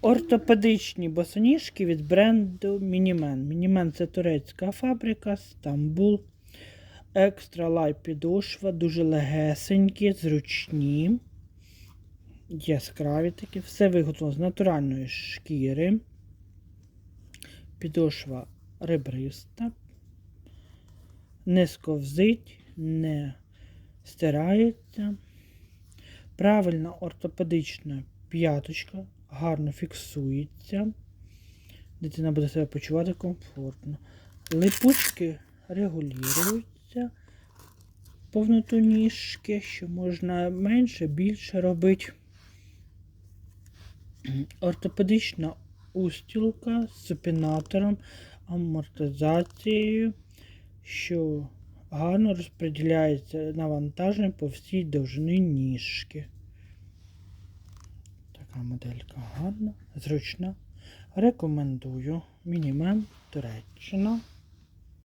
Ортопедичні босоніжки від бренду Мінімен. Мінімен це турецька фабрика, Стамбул. Екстра лай підошва, дуже легесенькі, зручні. Яскраві такі. Все виготовлено з натуральної шкіри. Підошва ребриста. Не сковзить, не стирається. Правильна ортопедична п'яточка гарно фіксується. Дитина буде себе почувати комфортно. Липучки регулюються повноту ніжки, що можна менше, більше робити. Ортопедична устілка з супінатором, амортизацією, що гарно розподіляється навантаження по всій довжині ніжки. Така моделька гарна, зручна. Рекомендую. мінімем Туреччина.